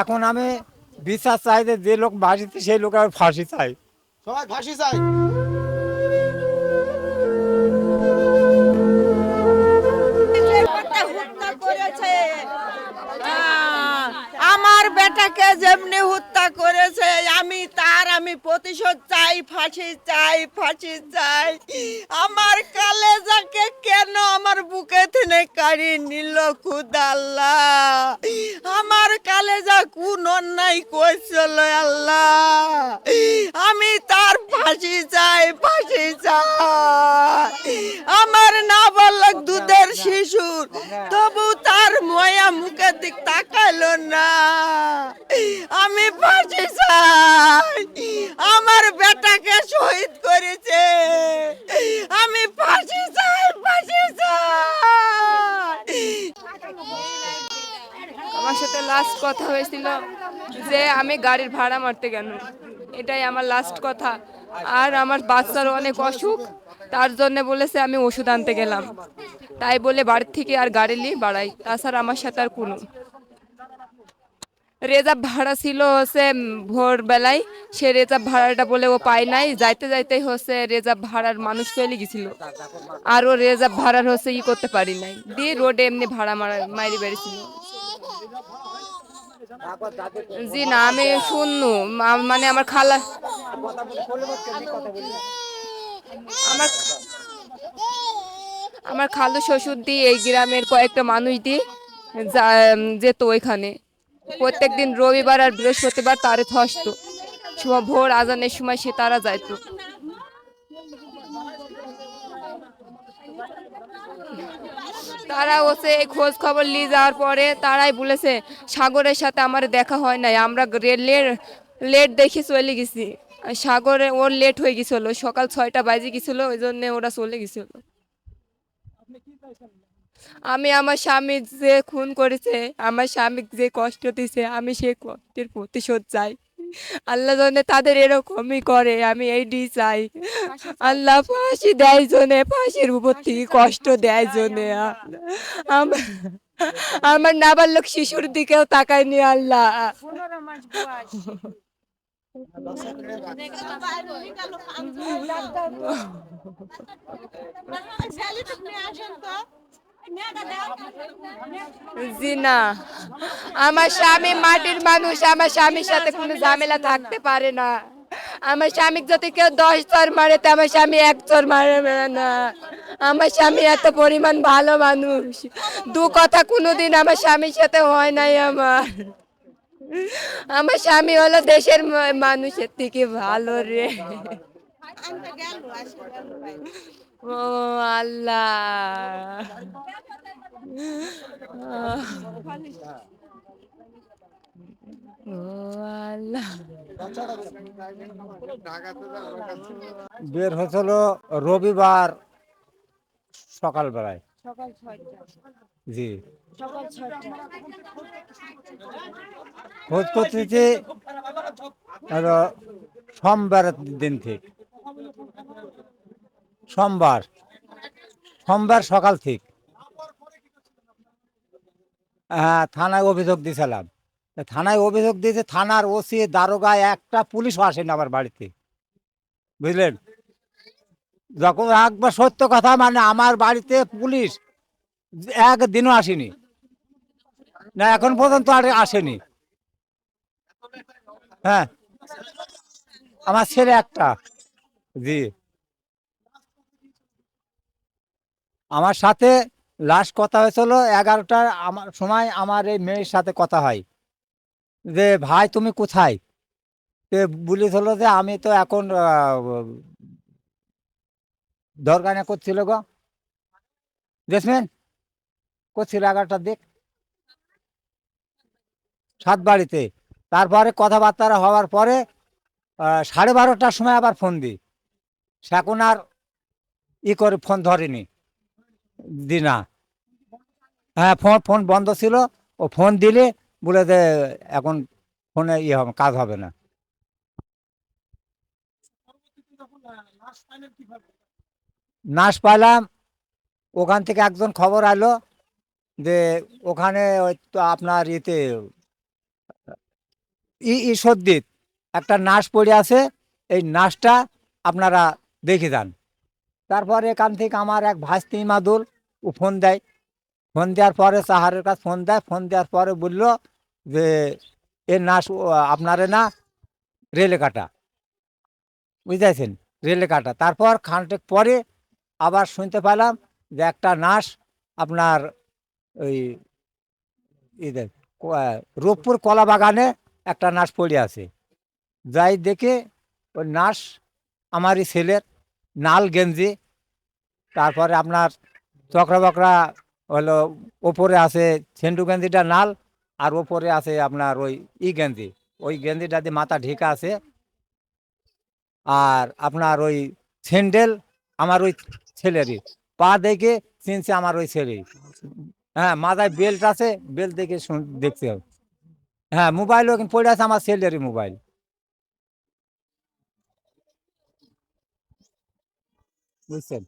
এখন আমি বিচার চাই যে যে লোক বাড়িতে সেই লোক আমি ফাঁসি চাই। সবাই ফাঁসি চাই। করেছে। বেটাকে যেমনি হত্যা করেছে, আমি তার আমি প্রতিশোধ চাই, ফাঁসি চাই ফাঁসি চাই। আমার কালেজাকে কেন আমার বুকে থেকে কাড়ি নিল কুদাল্লা আমার কালেজা কোন অন্যায় করছিল আল্লাহ? আমি তার ফাঁসি চাই ফাঁসি চাই। আমার না বলক দুধের শিশুর, তবু তার ময়া মুখের দিক তাকাইলো না। আমি ফাঁসি চাই, আমার বেটাকে শহীদ করেছে। আমি ফাঁসি চাই ফাঁসি চাই। আমার সাথে লাস্ট কথা হয়েছিল যে আমি গাড়ির ভাড়া মারতে গেল এটাই আমার লাস্ট কথা। আর আমার বাচ্চার অনেক অসুখ, তার জন্য বলেছে আমি ওষুধ আনতে গেলাম। তাই বলে বাড়ির থেকে আর গাড়ি নিয়ে বাড়াই, তাছাড়া আমার সাথে আর কোনো। রেজার্ভ ভাড়া ছিল হচ্ছে ভোরবেলায়, সে রেজার্ভ ভাড়াটা বলে ও পায় নাই। যাইতে যাইতে হচ্ছে রেজার্ভ ভাড়ার মানুষ চলে গেছিল। আর ও রেজার্ভ ভাড়ার হচ্ছে ই করতে পারি নাই। দিয়ে রোডে এমনি ভাড়া মারা মারি বেড়েছিল। জি না, আমি শুননু মা- মানে আমার খালা আমার আমার খালু শ্বশুর দিয়ে এই গ্রামের কয়েকটা মানুষ দিয়ে যেত ওইখানে। প্রত্যেক দিন রবিবার আর বৃহস্পতিবার তারে থসতো ভোর আজানের সময় সে তারা যাইতো। তারা হচ্ছে এই খোঁজ খবর নিয়ে যাওয়ার পরে তারাই বলেছে, সাগরের সাথে আমার দেখা হয় নাই, আমরা লেট লেট দেখে চলে গেছি। সাগরে ওর লেট হয়ে গেছিল, সকাল ছয়টা বাজে গেছিল, ওই জন্যে ওরা চলে গেছিল। আমি আমার স্বামী যে খুন করেছে, আমার স্বামী যে কষ্ট দিছে, আমি সেই কষ্টের প্রতিশোধ চাই। আল্লাহ জনে তাদের এরকমই করে আমি এইটি চাই। আল্লাহ ফাঁসি দেয় জনে ফাঁসির উপর থেকে কষ্ট দেয় জনে। আমার। আমার নাবালক শিশুর দিকেও তাকায়নি আল্লাহ। জি না আমার স্বামী মাটির মানুষ, আমার স্বামীর সাথে কোনো ঝামেলা থাকতে পারে না। আমার স্বামী যদি কেউ দশ চর মারে, তো আমার স্বামী এক চর মারে না। আমার স্বামী এত পরিমাণ ভালো মানুষ। দু কথা কোনোদিন আমার স্বামীর সাথে হয় নাই আমার। আমার স্বামী হলো দেশের মানুষের থেকে ভালো রে। ও আল্লাহ। ও আল্লাহ বের হয়েছিল রবিবার সকালবেলায়। সকাল ছয়টা। জি। খোঁজ করতেছি হলো সোমবার দিন থেকে সোমবার। সোমবার সকাল থেকে হ্যাঁ থানায় অভিযোগ দিয়েছিলাম। থানায় অভিযোগ দিয়েছে, থানার ওসি দারোগা একটা পুলিশও আসেনি আমার বাড়িতে। বুঝলেন? যখন একবার সত্য কথা মানে আমার বাড়িতে পুলিশ একদিনও আসেনি। না, এখন পর্যন্ত আর আসেনি। হ্যাঁ আমার ছেলে একটা। জি। আমার সাথে লাস্ট কথা হয়েছিল এগারোটার আমার সময় আমার এই মেয়ের সাথে কথা হয়। যে, ভাই, তুমি কোথায়? সে বলেছিল যে, আমি তো এখন দরকার করছিল গো। জেসমিন, করছিল এগারোটার দিক। সাত বাড়িতে। তারপরে কথাবার্তা হওয়ার পরে সাড়ে বারোটার সময় আবার ফোন দিই। সে এখন আর ই করে ফোন ধরেনি। দি না হ্যাঁ ফোন ফোন বন্ধ ছিল, ও ফোন দিলে বলে যে এখন ফোনে ইয়ে হবে, কাজ হবে না। নাশ পাইলাম, ওখান থেকে একজন খবর আলো যে ওখানে ওই তো আপনার ইতে, ই সর্দিত একটা নাশ পড়ে আছে, এই নাশটা আপনারা দেখে যান। তারপরে এখান থেকে আমার এক ভাস্তি মাদুল ও ফোন দেয়। ফোন দেওয়ার পরে সাহারের কাছে ফোন দেয়। ফোন দেওয়ার পরে বলল যে এর ও, আপনারে না রেলে কাটা। বুঝতেছেন রেলে কাটা। তারপর খানটেক পরে আবার শুনতে পেলাম যে একটা নাশ আপনার ওই রূপপুর কলা বাগানে একটা নাশ পড়ে আছে। যাই দেখে ওই নাশ আমারই ছেলের নাল গেঞ্জি তারপরে আপনার চক্রা বকরা হলো ওপরে আছে সেন্টু গেঞ্জিটা নাল আর ওপরে আছে আপনার ওই ই গেঞ্জি। ওই গেঞ্জিটা দিয়ে মাথা ঢেকা আছে। আর আপনার ওই স্যান্ডেল আমার ওই ছেলেরই। পা দেখে চিনছে আমার ওই ছেলে হ্যাঁ মাথায় বেল্ট আছে, বেল্ট দেখে দেখতে হবে। হ্যাঁ মোবাইলও কিন্তু পড়ে আছে আমার ছেলেরই মোবাইল। বুঝছেন?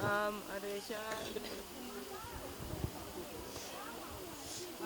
Um, Arisha.